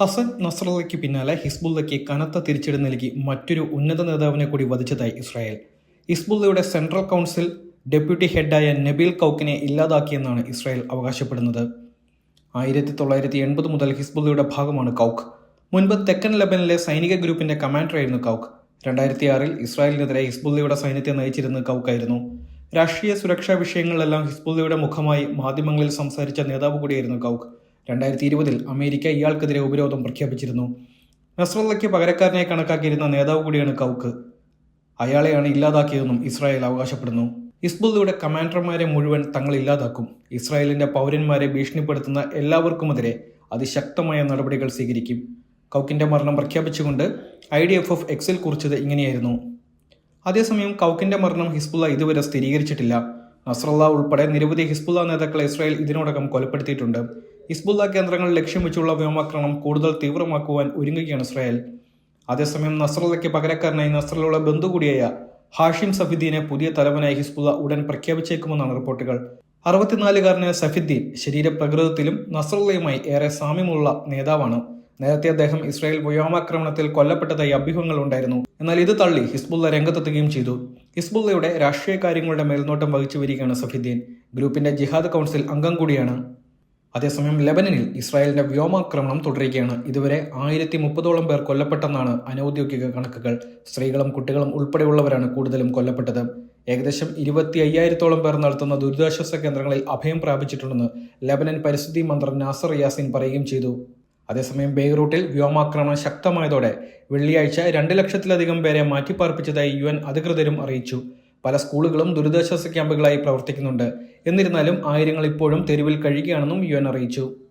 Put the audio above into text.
ഹസൻ നസ്രല്ലയ്ക്ക് പിന്നാലെ ഹിസ്ബുള്ളയ്ക്ക് കനത്ത തിരിച്ചടി നൽകി മറ്റൊരു ഉന്നത നേതാവിനെ കൂടി വധിച്ചതായി ഇസ്രായേൽ. ഹിസ്ബുള്ളയുടെ സെൻട്രൽ കൗൺസിൽ ഡെപ്യൂട്ടി ഹെഡായ നബീൽ കൗക്കിനെ ഇല്ലാതാക്കിയെന്നാണ് ഇസ്രായേൽ അവകാശപ്പെടുന്നത്. ആയിരത്തി തൊള്ളായിരത്തി എൺപത് മുതൽ ഹിസ്ബുള്ളയുടെ ഭാഗമാണ് കൗക്ക്. മുൻപ് തെക്കൻ ലെബനിലെ സൈനിക ഗ്രൂപ്പിന്റെ കമാൻഡറായിരുന്നു കൗക്ക്. രണ്ടായിരത്തി ആറിൽ ഇസ്രായേലിനെതിരെ ഹിസ്ബുള്ളയുടെ സൈന്യത്തെ നയിച്ചിരുന്ന കൗക്കായിരുന്നു. രാഷ്ട്രീയ സുരക്ഷാ വിഷയങ്ങളെല്ലാം ഹിസ്ബുള്ളയുടെ മുഖമായി മാധ്യമങ്ങളിൽ സംസാരിച്ച നേതാവ് കൂടിയായിരുന്നു കൗക്ക്. രണ്ടായിരത്തി ഇരുപതിൽ അമേരിക്ക ഇയാൾക്കെതിരെ ഉപരോധം പ്രഖ്യാപിച്ചിരുന്നു. നസ്രല്ലയ്ക്ക് പകരക്കാരനെ കണക്കാക്കിയിരുന്ന നേതാവ് കൂടിയാണ് കൗക്ക്. അയാളെയാണ് ഇല്ലാതാക്കിയതെന്നും ഇസ്രായേൽ അവകാശപ്പെടുന്നു. ഹിസ്ബുള്ളയുടെ കമാൻഡർമാരെ മുഴുവൻ തങ്ങൾ ഇല്ലാതാക്കും. ഇസ്രായേലിന്റെ പൗരന്മാരെ ഭീഷണിപ്പെടുത്തുന്ന എല്ലാവർക്കുമെതിരെ അതിശക്തമായ നടപടികൾ സ്വീകരിക്കും. കൗക്കിന്റെ മരണം പ്രഖ്യാപിച്ചുകൊണ്ട് ഐ ഡി എഫ് എഫ് എക്സിൽ കുറിച്ചത് ഇങ്ങനെയായിരുന്നു. അതേസമയം കൗക്കിന്റെ മരണം ഹിസ്ബുള്ള ഇതുവരെ സ്ഥിരീകരിച്ചിട്ടില്ല. നസ്രല്ല ഉൾപ്പെടെ നിരവധി ഹിസ്ബുള്ള നേതാക്കളെ ഇസ്രായേൽ ഇതിനോടകം കൊലപ്പെടുത്തിയിട്ടുണ്ട്. ഹിസ്ബുള്ള കേന്ദ്രങ്ങൾ ലക്ഷ്യം വെച്ചുള്ള വ്യോമാക്രമണം കൂടുതൽ തീവ്രമാക്കുവാൻ ഒരുങ്ങുകയാണ് ഇസ്രായേൽ. അതേസമയം നസ്രലയ്ക്ക് പകരക്കാരനായി നസ്രലുള്ള ബന്ധു കൂടിയായ ഹാഷിം സഫിദ്ദീനെ പുതിയ തലവനായി ഹിസ്ബുള്ള ഉടൻ പ്രഖ്യാപിച്ചേക്കുമെന്നാണ് റിപ്പോർട്ടുകൾ. അറുപത്തിനാലുകാരനായ സഫിദ്ദീൻ ശരീരപ്രകൃതത്തിലും നസ്രലയുമായി ഏറെ സാമ്യമുള്ള നേതാവാണ്. നേരത്തെ അദ്ദേഹം ഇസ്രായേൽ വ്യോമാക്രമണത്തിൽ കൊല്ലപ്പെട്ടതായി അഭ്യൂഹങ്ങൾ ഉണ്ടായിരുന്നു. എന്നാൽ ഇത് തള്ളി ഹിസ്ബുള്ള രംഗത്തെത്തുകയും ചെയ്തു. ഹിസ്ബുള്ളയുടെ രാഷ്ട്രീയ കാര്യങ്ങളുടെ മേൽനോട്ടം വഹിച്ചു വരികയാണ് സഫിദ്ദീൻ. ഗ്രൂപ്പിന്റെ ജിഹാദ് കൗൺസിൽ അംഗം കൂടിയാണ്. അതേസമയം ലെബനനിൽ ഇസ്രായേലിന്റെ വ്യോമാക്രമണം തുടരുകയാണ്. ഇതുവരെ ആയിരത്തി മുപ്പതോളം പേർ കൊല്ലപ്പെട്ടെന്നാണ് അനൌദ്യോഗിക കണക്കുകൾ. സ്ത്രീകളും കുട്ടികളും ഉൾപ്പെടെയുള്ളവരാണ് കൂടുതലും കൊല്ലപ്പെട്ടത്. ഏകദേശം ഇരുപത്തി അയ്യായിരത്തോളം പേർ നടത്തുന്ന ദുരിതാശ്വാസ കേന്ദ്രങ്ങളിൽ അഭയം പ്രാപിച്ചിട്ടുണ്ടെന്ന് ലെബനൻ പരിസ്ഥിതി മന്ത്രി നാസർ യാസിൻ പറയുകയും ചെയ്തു. അതേസമയം ബെയ്റൂട്ടിൽ വ്യോമാക്രമണം ശക്തമായതോടെ വെള്ളിയാഴ്ച രണ്ട് ലക്ഷത്തിലധികം പേരെ മാറ്റിപ്പാർപ്പിച്ചതായി യു അധികൃതരും അറിയിച്ചു. പല സ്കൂളുകളും ദുരിതാശ്വാസ ക്യാമ്പുകളായി പ്രവർത്തിക്കുന്നുണ്ട്. എന്നിരുന്നാലും ആയിരങ്ങൾ ഇപ്പോഴും തെരുവിൽ കഴിയുകയാണെന്നും യു അറിയിച്ചു.